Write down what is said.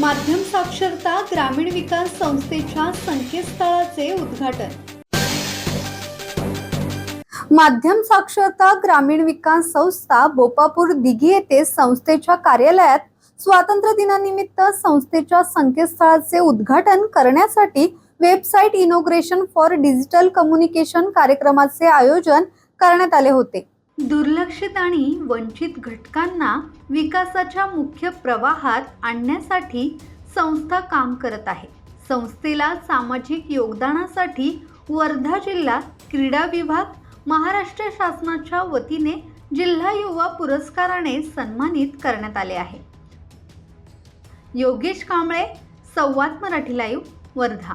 माध्यम साक्षरता ग्रामीण विकास संस्थेच्या संकेतस्थळाचे उद्घाटन. माध्यम साक्षरता ग्रामीण विकास संस्था बोपापूर दिघी येथे संस्थेच्या कार्यालयात स्वातंत्र्य दिनानिमित्त संस्थेच्या संकेतस्थळाचे उद्घाटन करण्यासाठी website inauguration for digital communication कार्यक्रमाचे आयोजन करण्यात आले होते. दुर्लक्षित आणि वंचित घटकांना विकासाच्या मुख्य प्रवाहात आणण्यासाठी संस्था काम करत आहे. संस्थेला सामाजिक योगदानासाठी वर्धा जिल्हा क्रीडा विभाग महाराष्ट्र शासनाच्या वतीने जिल्हा युवा पुरस्काराने सन्मानित करण्यात आले आहे. योगेश कांबळे संवाद मराठी लाईव्ह वर्धा.